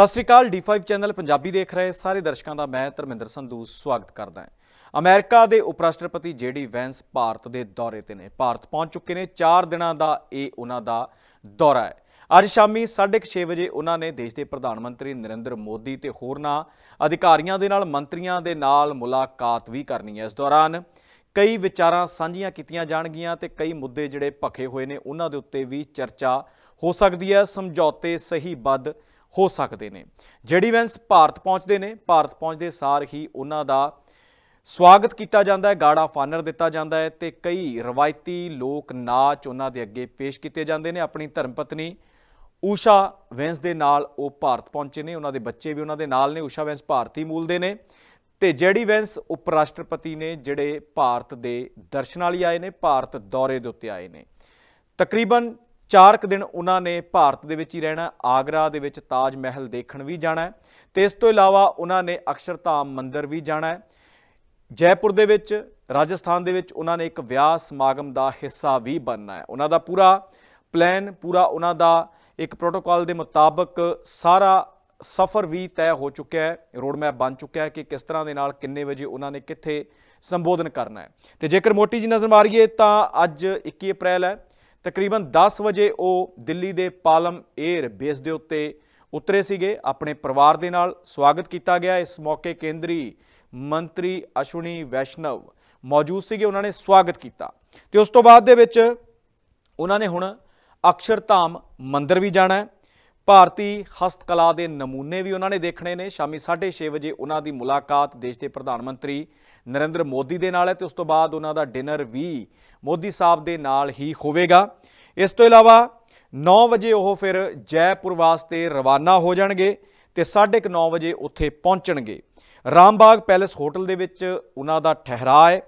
ਸਤਿ ਸ਼੍ਰੀ ਅਕਾਲ D5 channel Punjabi ਦੇਖ ਰਹੇ ਸਾਰੇ ਦਰਸ਼ਕਾਂ ਦਾ ਮੈਂ ਧਰਮਿੰਦਰ ਸੰਧੂ ਸਵਾਗਤ ਕਰਦਾ ਹਾਂ। ਅਮਰੀਕਾ ਦੇ ਉਪ ਰਾਸ਼ਟਰਪਤੀ ਜੇਡੀ ਵੈਂਸ ਭਾਰਤ ਦੇ ਦੌਰੇ ਤੇ ਨੇ। ਭਾਰਤ ਪਹੁੰਚ ਚੁੱਕੇ ਨੇ 4 ਦਿਨਾਂ ਦਾ ਇਹ ਉਹਨਾਂ ਦਾ ਦੌਰਾ ਹੈ। ਅੱਜ ਸ਼ਾਮੀ 6:30 ਵਜੇ ਉਹਨਾਂ ਨੇ ਦੇਸ਼ ਦੇ ਪ੍ਰਧਾਨ ਮੰਤਰੀ ਨਰਿੰਦਰ ਮੋਦੀ ਤੇ ਹੋਰਨਾਂ ਅਧਿਕਾਰੀਆਂ ਦੇ ਨਾਲ, ਮੰਤਰੀਆਂ ਦੇ ਨਾਲ ਮੁਲਾਕਾਤ ਵੀ ਕਰਨੀ ਹੈ। ਇਸ ਦੌਰਾਨ ਕਈ ਵਿਚਾਰਾਂ ਸਾਂਝੀਆਂ ਕੀਤੀਆਂ ਜਾਣਗੀਆਂ ਤੇ ਕਈ ਮੁੱਦੇ ਜਿਹੜੇ ਭਖੇ ਹੋਏ ਨੇ, ਉਹਨਾਂ ਦੇ ਉੱਤੇ ਵੀ ਚਰਚਾ ਹੋ ਸਕਦੀ ਹੈ। ਸਮਝੌਤੇ ਸਹੀਬੱਧ ਹੋ ਸਕਦੇ ਨੇ। ਜੇਡੀ ਵੈਂਸ ਭਾਰਤ ਪਹੁੰਚਦੇ ਨੇ, ਭਾਰਤ ਪਹੁੰਚਦੇ ਸਾਰ ਹੀ ਉਹਨਾਂ ਦਾ ਸਵਾਗਤ ਕੀਤਾ ਜਾਂਦਾ ਹੈ, ਗਾੜਾ ਫਾਨਰ ਦਿੱਤਾ ਜਾਂਦਾ ਹੈ ਤੇ ਕਈ ਰਵਾਇਤੀ ਲੋਕ ਨਾਚ ਉਹਨਾਂ ਦੇ ਅੱਗੇ ਪੇਸ਼ ਕੀਤੇ ਜਾਂਦੇ ਨੇ। ਆਪਣੀ ਧਰਮ ਪਤਨੀ ਊਸ਼ਾ ਵੈਂਸ ਦੇ ਨਾਲ ਉਹ ਭਾਰਤ ਪਹੁੰਚੇ ਨੇ, ਉਹਨਾਂ ਦੇ ਬੱਚੇ ਵੀ ਉਹਨਾਂ ਦੇ ਨਾਲ ਨੇ, ਊਸ਼ਾ ਵੈਂਸ ਭਾਰਤੀ ਮੂਲ ਦੇ ਨੇ ਤੇ ਜੇਡੀ ਵੈਂਸ ਉਪ ਰਾਸ਼ਟਰਪਤੀ ਨੇ ਜਿਹੜੇ ਭਾਰਤ ਦੇ ਦਰਸ਼ਨਾਂ ਲਈ ਆਏ ਨੇ, ਭਾਰਤ ਦੌਰੇ ਦੇ ਉੱਤੇ ਆਏ ਨੇ। ਤਕਰੀਬਨ 4 ਕੁ ਦਿਨ ਉਹਨਾਂ ਨੇ ਭਾਰਤ ਦੇ ਵਿੱਚ ਹੀ ਰਹਿਣਾ, ਆਗਰਾ ਦੇ ਵਿੱਚ ਤਾਜ ਮਹਿਲ ਦੇਖਣ ਵੀ ਜਾਣਾ ਹੈ ਤੇ ਇਸ ਤੋਂ ਇਲਾਵਾ ਉਹਨਾਂ ਨੇ ਅਕਸ਼ਰਧਾਮ ਮੰਦਿਰ ਵੀ ਜਾਣਾ ਹੈ। ਜੈਪੁਰ ਦੇ ਵਿੱਚ, ਰਾਜਸਥਾਨ ਦੇ ਵਿੱਚ ਉਹਨਾਂ ਨੇ ਇੱਕ ਵਿਆਹ ਸਮਾਗਮ ਦਾ ਹਿੱਸਾ ਵੀ ਬਣਨਾ ਹੈ। ਉਹਨਾਂ ਦਾ ਪੂਰਾ ਪਲਾਨ, ਪੂਰਾ ਉਹਨਾਂ ਦਾ ਇੱਕ ਪ੍ਰੋਟੋਕਾਲ ਦੇ ਮੁਤਾਬਕ ਸਾਰਾ ਸਫ਼ਰ ਵੀ ਤੈਅ ਹੋ ਚੁੱਕਿਆ ਹੈ। ਰੋਡ ਮੈਪ ਬਣ ਚੁੱਕਿਆ ਹੈ ਕਿ ਕਿਸ ਤਰ੍ਹਾਂ ਦੇ ਨਾਲ ਕਿੰਨੇ ਵਜੇ ਉਹਨਾਂ ਨੇ ਕਿੱਥੇ ਸੰਬੋਧਨ ਕਰਨਾ ਹੈ। ਤੇ ਜੇਕਰ ਮੋਟੀ ਜੀ ਨਜ਼ਰ ਮਾਰੀਏ ਤਾਂ ਅੱਜ 21 ਅਪ੍ਰੈਲ ਹੈ। ਤਕਰੀਬਨ 10 ਵਜੇ ਉਹ ਦਿੱਲੀ ਦੇ ਪਾਲਮ 에ਅਰ ਬੇਸ ਦੇ ਉੱਤੇ ਉਤਰੇ ਸੀਗੇ। ਆਪਣੇ ਪਰਿਵਾਰ ਦੇ ਨਾਲ ਸਵਾਗਤ ਕੀਤਾ ਗਿਆ। ਇਸ ਮੌਕੇ ਕੇਂਦਰੀ ਮੰਤਰੀ ਅਸ਼ਵਨੀ ਵੈਸ਼ਨਵ ਮੌਜੂਦ ਸੀਗੇ। ਉਹਨਾਂ ਨੇ ਸਵਾਗਤ ਕੀਤਾ ਤੇ ਉਸ ਤੋਂ ਬਾਅਦ ਦੇ ਵਿੱਚ ਉਹਨਾਂ ਨੇ ਹੁਣ ਅਕਸ਼ਰਧਾਮ ਮੰਦਿਰ ਵੀ ਜਾਣਾ ਹੈ। ਭਾਰਤੀ ਹਸਤਕਲਾ ਦੇ ਨਮੂਨੇ ਵੀ ਉਹਨਾਂ ਨੇ ਦੇਖਣੇ ਨੇ। ਸ਼ਾਮੀ 6:30 ਵਜੇ ਉਹਨਾਂ ਦੀ ਮੁਲਾਕਾਤ ਦੇਸ਼ ਦੇ ਪ੍ਰਧਾਨ ਮੰਤਰੀ ਨਰਿੰਦਰ ਮੋਦੀ ਦੇ ਨਾਲ ਹੈ ਤੇ ਉਸ ਤੋਂ ਬਾਅਦ ਉਹਨਾਂ ਦਾ ਡਿਨਰ ਵੀ ਮੋਦੀ ਸਾਹਿਬ ਦੇ ਨਾਲ ਹੀ ਹੋਵੇਗਾ। ਇਸ ਤੋਂ ਇਲਾਵਾ 9 ਵਜੇ ਉਹ ਫਿਰ ਜੈਪੁਰ ਵਾਸਤੇ ਰਵਾਨਾ ਹੋ ਜਾਣਗੇ ਤੇ 9:30 ਵਜੇ ਉੱਥੇ ਪਹੁੰਚਣਗੇ। ਰਾਮਬਾਗ ਪੈਲੇਸ ਹੋਟਲ ਦੇ ਵਿੱਚ ਉਹਨਾਂ ਦਾ ਠਹਿਰਾਅ ਹੈ।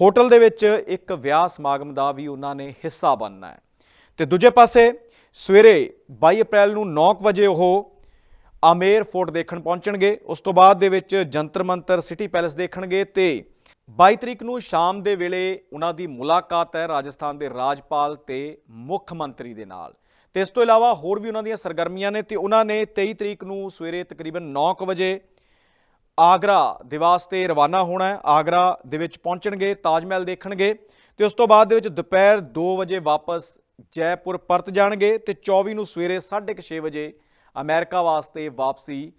ਹੋਟਲ ਦੇ ਵਿੱਚ ਇੱਕ ਵਿਆਹ ਸਮਾਗਮ ਦਾ ਵੀ ਉਹਨਾਂ ਨੇ ਹਿੱਸਾ ਬਣਨਾ ਹੈ। ਤੇ ਦੂਜੇ ਪਾਸੇ ਸਵੇਰੇ 22 ਅਪ੍ਰੈਲ ਨੂੰ 9 ਵਜੇ ਉਹ ਆਮੇਰ ਫੋਰਟ ਦੇਖਣ ਪਹੁੰਚਣਗੇ। ਉਸ ਤੋਂ ਬਾਅਦ ਦੇ ਵਿੱਚ ਜੰਤਰ ਮੰਤਰ ਸਿਟੀ ਪੈਲੇਸ ਦੇਖਣਗੇ ਤੇ 22 ਤਰੀਕ ਨੂੰ ਸ਼ਾਮ ਦੇ ਵੇਲੇ ਉਹਨਾਂ ਦੀ ਮੁਲਾਕਾਤ ਹੈ ਰਾਜਸਥਾਨ ਦੇ ਰਾਜਪਾਲ ਤੇ ਮੁੱਖ ਮੰਤਰੀ ਦੇ ਨਾਲ। ਤੇ ਇਸ ਤੋਂ ਇਲਾਵਾ ਹੋਰ ਵੀ ਉਹਨਾਂ ਦੀਆਂ ਸਰਗਰਮੀਆਂ ਨੇ ਤੇ ਉਹਨਾਂ ਨੇ 23 ਤਰੀਕ ਨੂੰ ਸਵੇਰੇ ਤਕਰੀਬਨ 9 ਵਜੇ ਆਗਰਾ ਦੇ ਵਾਸਤੇ ਰਵਾਨਾ ਹੋਣਾ ਹੈ। ਆਗਰਾ ਦੇ ਵਿੱਚ ਪਹੁੰਚਣਗੇ, ਤਾਜ ਮਹਿਲ ਦੇਖਣਗੇ ਤੇ ਉਸ ਤੋਂ ਬਾਅਦ ਦੇ ਵਿੱਚ ਦੁਪਹਿਰ 2 ਵਜੇ ਵਾਪਸ ਜੈਪੁਰ ਪਰਤ ਜਾਣਗੇ ਤੇ 24 ਨੂੰ ਸਵੇਰੇ 6:30 ਵਜੇ ਅਮਰੀਕਾ ਵਾਸਤੇ ਵਾਪਸੀ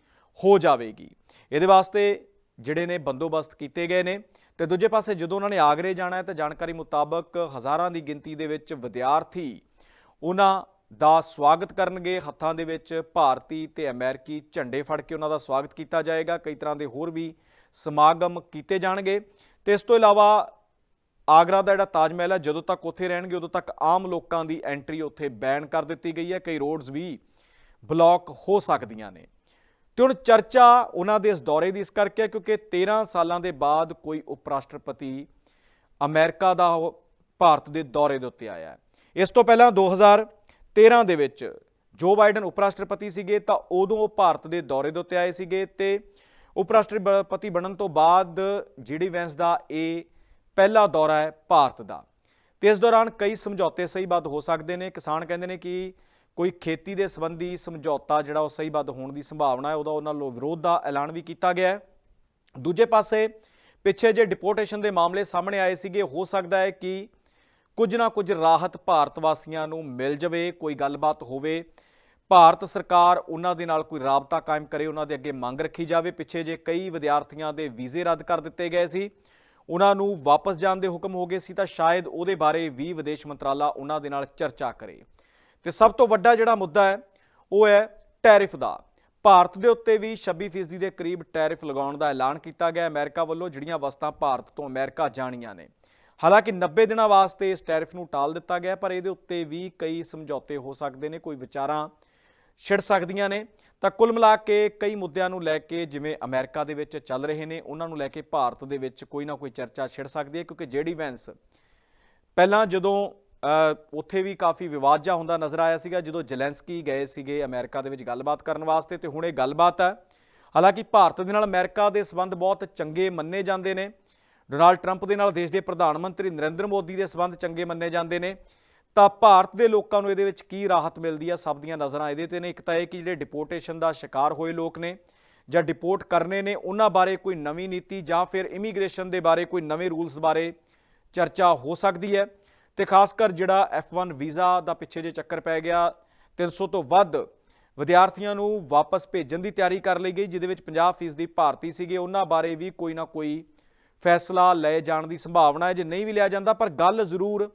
ਹੋ ਜਾਵੇਗੀ। ਇਹਦੇ ਵਾਸਤੇ ਜਿਹੜੇ ਨੇ ਬੰਦੋਬਸਤ ਕੀਤੇ ਗਏ ਨੇ ਤੇ ਦੂਜੇ ਪਾਸੇ ਜਦੋਂ ਉਹਨਾਂ ਨੇ ਆਗਰੇ ਜਾਣਾ ਹੈ ਤਾਂ ਜਾਣਕਾਰੀ ਮੁਤਾਬਕ ਹਜ਼ਾਰਾਂ ਦੀ ਗਿਣਤੀ ਦੇ ਵਿੱਚ ਵਿਦਿਆਰਥੀ ਉਹਨਾਂ ਦਾ ਸਵਾਗਤ ਕਰਨਗੇ। ਹੱਥਾਂ ਦੇ ਵਿੱਚ ਭਾਰਤੀ ਤੇ ਅਮਰੀਕੀ ਝੰਡੇ ਫੜ ਕੇ ਉਹਨਾਂ ਦਾ ਸਵਾਗਤ ਕੀਤਾ ਜਾਏਗਾ। ਕਈ ਤਰ੍ਹਾਂ ਦੇ ਹੋਰ ਵੀ ਸਮਾਗਮ ਕੀਤੇ ਜਾਣਗੇ। ਤੇ ਇਸ ਤੋਂ ਇਲਾਵਾ ਆਗਰਾ ਦਾ ਜਿਹੜਾ ਤਾਜ ਮਹਿਲ ਹੈ, ਜਦੋਂ ਤੱਕ ਉੱਥੇ ਰਹਿਣਗੇ, ਉਦੋਂ ਤੱਕ ਆਮ ਲੋਕਾਂ ਦੀ ਐਂਟਰੀ ਉੱਥੇ ਬੈਨ ਕਰ ਦਿੱਤੀ ਗਈ ਹੈ। ਕਈ ਰੋਡਸ ਵੀ ਬਲੌਕ ਹੋ ਸਕਦੀਆਂ ਨੇ। ਤੇ ਹੁਣ ਚਰਚਾ ਉਹਨਾਂ ਦੇ ਇਸ ਦੌਰੇ ਦੀ ਇਸ ਕਰਕੇ ਹੈ ਕਿਉਂਕਿ 13 ਸਾਲਾਂ ਦੇ ਬਾਅਦ ਕੋਈ ਉਪ ਰਾਸ਼ਟਰਪਤੀ ਅਮਰੀਕਾ ਦਾ ਉਹ ਭਾਰਤ ਦੇ ਦੌਰੇ ਦੇ ਉੱਤੇ ਆਇਆ ਹੈ। ਇਸ ਤੋਂ ਪਹਿਲਾਂ 2013 ਦੇ ਵਿੱਚ ਜੋ ਬਾਈਡਨ ਉਪ ਰਾਸ਼ਟਰਪਤੀ ਸੀਗੇ, ਤਾਂ ਉਦੋਂ ਉਹ ਭਾਰਤ ਦੇ ਦੌਰੇ ਦੇ ਉੱਤੇ ਆਏ ਸੀਗੇ ਤੇ ਉਪ ਰਾਸ਼ਟਰਪਤੀ ਬਣਨ ਤੋਂ ਬਾਅਦ ਜੀਡੀ ਵੈਂਸ ਦਾ ਇਹ ਪਹਿਲਾ ਦੌਰਾ ਹੈ ਭਾਰਤ ਦਾ। ਤੇ ਇਸ ਦੌਰਾਨ ਕਈ ਸਮਝੌਤੇ ਸਹੀਬੱਧ ਹੋ ਸਕਦੇ ਨੇ। ਕਿਸਾਨ ਕਹਿੰਦੇ ਨੇ ਕਿ ਕੋਈ ਖੇਤੀ ਦੇ ਸੰਬੰਧੀ ਸਮਝੌਤਾ ਜਿਹੜਾ ਉਹ ਸਹੀਬੱਧ ਹੋਣ ਦੀ ਸੰਭਾਵਨਾ ਹੈ, ਉਹਦਾ ਉਹਨਾਂ ਵੱਲੋਂ ਵਿਰੋਧ ਦਾ ਐਲਾਨ ਵੀ ਕੀਤਾ ਗਿਆ ਹੈ। ਦੂਜੇ ਪਾਸੇ ਪਿੱਛੇ ਜੇ ਡਿਪੋਰਟੇਸ਼ਨ ਦੇ ਮਾਮਲੇ ਸਾਹਮਣੇ ਆਏ ਸੀਗੇ, ਹੋ ਸਕਦਾ ਹੈ ਕਿ ਕੁਝ ਨਾ ਕੁਝ ਰਾਹਤ ਭਾਰਤ ਵਾਸੀਆਂ ਨੂੰ ਮਿਲ ਜਾਵੇ, ਕੋਈ ਗੱਲਬਾਤ ਹੋਵੇ। ਭਾਰਤ ਸਰਕਾਰ ਉਹਨਾਂ ਦੇ ਨਾਲ ਕੋਈ ਰਾਬਤਾ ਕਾਇਮ ਕਰੇ, ਉਹਨਾਂ ਦੇ ਅੱਗੇ ਮੰਗ ਰੱਖੀ ਜਾਵੇ। ਪਿੱਛੇ ਜੇ ਕਈ ਵਿਦਿਆਰਥੀਆਂ ਦੇ ਵੀਜ਼ੇ ਰੱਦ ਕਰ ਦਿੱਤੇ ਗਏ ਸੀ। ਉਹਨਾਂ ਨੂੰ ਵਾਪਸ ਜਾਣ ਦੇ ਹੁਕਮ ਹੋ ਗਏ ਸੀ ਤਾਂ ਸ਼ਾਇਦ ਉਹਦੇ ਬਾਰੇ ਵੀ ਵਿਦੇਸ਼ ਮੰਤਰਾਲਾ ਉਹਨਾਂ ਦੇ ਨਾਲ ਚਰਚਾ ਕਰੇ। ਤੇ ਸਭ ਤੋਂ ਵੱਡਾ ਜਿਹੜਾ ਮੁੱਦਾ ਹੈ, ਉਹ ਹੈ ਟੈਰਿਫ ਦਾ। ਭਾਰਤ ਦੇ ਉੱਤੇ ਵੀ 26% ਦੇ ਕਰੀਬ ਟੈਰਿਫ ਲਗਾਉਣ ਦਾ ਐਲਾਨ ਕੀਤਾ ਗਿਆ। ਅਮਰੀਕਾ ਵੱਲੋਂ ਜਿਹੜੀਆਂ ਵਸਤਾਂ ਭਾਰਤ ਤੋਂ ਅਮਰੀਕਾ ਜਾਣੀਆਂ ਨੇ। ਹਾਲਾਂਕਿ 90 ਦਿਨਾਂ ਵਾਸਤੇ ਇਸ ਟੈਰਿਫ ਨੂੰ ਟਾਲ ਦਿੱਤਾ ਗਿਆ, ਪਰ ਇਹਦੇ ਉੱਤੇ ਵੀ ਕਈ ਸਮਝੌਤੇ ਹੋ ਸਕਦੇ ਨੇ। ਕੋਈ ਵਿਚਾਰਾਂ ਛਿੜ ਸਕਦੀਆਂ ਨੇ। ਤਾਂ ਕੁੱਲ ਮਿਲਾ ਕੇ ਕਈ ਮੁੱਦਿਆਂ ਨੂੰ ਲੈ ਕੇ ਜਿਵੇਂ ਅਮਰੀਕਾ ਦੇ ਵਿੱਚ ਚੱਲ ਰਹੇ ਨੇ, ਉਹਨਾਂ ਨੂੰ ਲੈ ਕੇ ਭਾਰਤ ਦੇ ਵਿੱਚ ਕੋਈ ਨਾ ਕੋਈ ਚਰਚਾ ਛਿੜ ਸਕਦੀ ਹੈ, ਕਿਉਂਕਿ ਜੇਡੀ ਵੈਂਸ ਪਹਿਲਾਂ ਜਦੋਂ ਉੱਥੇ ਵੀ ਕਾਫੀ ਵਿਵਾਦ ਜਾ ਹੁੰਦਾ ਨਜ਼ਰ ਆਇਆ ਸੀਗਾ, ਜਦੋਂ ਜ਼ੈਲੈਂਸਕੀ ਗਏ ਸੀਗੇ ਅਮਰੀਕਾ ਦੇ ਵਿੱਚ ਗੱਲਬਾਤ ਕਰਨ ਵਾਸਤੇ, ਤੇ ਹੁਣ ਇਹ ਗੱਲਬਾਤ ਹੈ। ਹਾਲਾਂਕਿ ਭਾਰਤ ਦੇ ਨਾਲ ਅਮਰੀਕਾ ਦੇ ਸਬੰਧ ਬਹੁਤ ਚੰਗੇ ਮੰਨੇ ਜਾਂਦੇ ਨੇ। ਡੋਨਾਲਡ ਟਰੰਪ ਦੇ ਨਾਲ ਦੇਸ਼ ਦੇ ਪ੍ਰਧਾਨ ਮੰਤਰੀ ਨਰਿੰਦਰ ਮੋਦੀ ਦੇ ਸਬੰਧ ਚੰਗੇ ਮੰਨੇ ਜਾਂਦੇ ਨੇ। ਤਾਂ ਭਾਰਤ ਦੇ ਲੋਕਾਂ ਨੂੰ ਇਹਦੇ ਵਿੱਚ ਕੀ ਰਾਹਤ ਮਿਲਦੀ ਆ? ਸਭ ਦੀਆਂ ਨਜ਼ਰਾਂ ਇਹਦੇ ਤੇ ਨੇ। ਇੱਕ ਤਾਂ ਇਹ ਕਿ ਜਿਹੜੇ ਡਿਪੋਰਟੇਸ਼ਨ ਦਾ ਸ਼ਿਕਾਰ ਹੋਏ ਲੋਕ ਨੇ ਜਾਂ ਡਿਪੋਰਟ ਕਰਨੇ ਨੇ, ਉਹਨਾਂ ਬਾਰੇ ਕੋਈ ਨਵੀਂ ਨੀਤੀ ਜਾਂ ਫਿਰ ਇਮੀਗ੍ਰੇਸ਼ਨ ਦੇ ਬਾਰੇ ਕੋਈ ਨਵੇਂ ਰੂਲਸ ਬਾਰੇ ਚਰਚਾ ਹੋ ਸਕਦੀ ਹੈ। ਤੇ ਖਾਸ ਕਰ ਜਿਹੜਾ F1 ਵੀਜ਼ਾ ਦਾ ਪਿੱਛੇ ਜੇ ਚੱਕਰ ਪੈ ਗਿਆ 300 ਤੋਂ ਵੱਧ ਵਿਦਿਆਰਥੀਆਂ ਨੂੰ ਵਾਪਸ ਭੇਜਣ ਦੀ ਤਿਆਰੀ ਕਰ ਲਈ ਗਈ, ਜਿਹਦੇ ਵਿੱਚ 50% ਦੀ ਭਾਰਤੀ ਸੀਗੇ। ਉਹਨਾਂ ਬਾਰੇ ਵੀ ਕੋਈ ਨਾ ਕੋਈ ਫੈਸਲਾ ਲਏ ਜਾਣ ਦੀ ਸੰਭਾਵਨਾ ਹੈ। ਜੇ ਨਹੀਂ ਵੀ ਲਿਆ ਜਾਂਦਾ, ਪਰ ਗੱਲ ਜ਼ਰੂਰ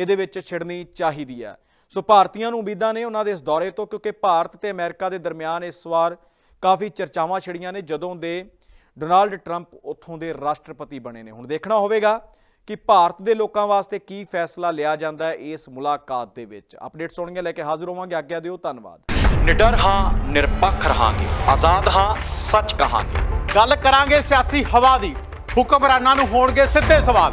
ਇਹਦੇ ਵਿੱਚ ਛਿੜਨੀ ਚਾਹੀਦੀ ਹੈ। ਸੋ ਭਾਰਤੀਆਂ ਨੂੰ ਉਮੀਦਾਂ ਨੇ ਉਹਨਾਂ ਦੇ ਇਸ ਦੌਰੇ ਤੋਂ ਕਿਉਂਕਿ ਭਾਰਤ ਤੇ ਅਮਰੀਕਾ ਦੇ ਦਰਮਿਆਨ ਇਸ ਵਾਰ ਕਾਫੀ ਚਰਚਾਵਾਂ ਛਿੜੀਆਂ ਨੇ ਜਦੋਂ ਦੇ ਡੋਨਾਲਡ ਟਰੰਪ ਉੱਥੋਂ ਦੇ ਰਾਸ਼ਟਰਪਤੀ ਬਣੇ ਨੇ। ਹੁਣ ਦੇਖਣਾ ਹੋਵੇਗਾ ਕਿ ਭਾਰਤ ਦੇ ਲੋਕਾਂ ਵਾਸਤੇ ਕੀ ਫੈਸਲਾ ਲਿਆ ਜਾਂਦਾ ਹੈ ਇਸ ਮੁਲਾਕਾਤ ਦੇ ਵਿੱਚ। ਅਪਡੇਟ ਸੁਣੀਆਂ ਲੈ ਕੇ ਹਾਜ਼ਰ ਹੋਵਾਂਗੇ। ਆਗਿਆ ਦਿਓ ਧੰਨਵਾਦ। ਨਿਡਰ ਹਾਂ ਨਿਰਪੱਖ ਰਹਾਂਗੇ। ਆਜ਼ਾਦ ਹਾਂ ਸੱਚ ਕਹਾਂਗੇ। ਗੱਲ ਕਰਾਂਗੇ ਸਿਆਸੀ ਹਵਾ ਦੀ। ਹੁਕਮਰਾਨਾਂ ਨੂੰ ਹੋਣਗੇ ਸਿੱਧੇ ਸਵਾਲ।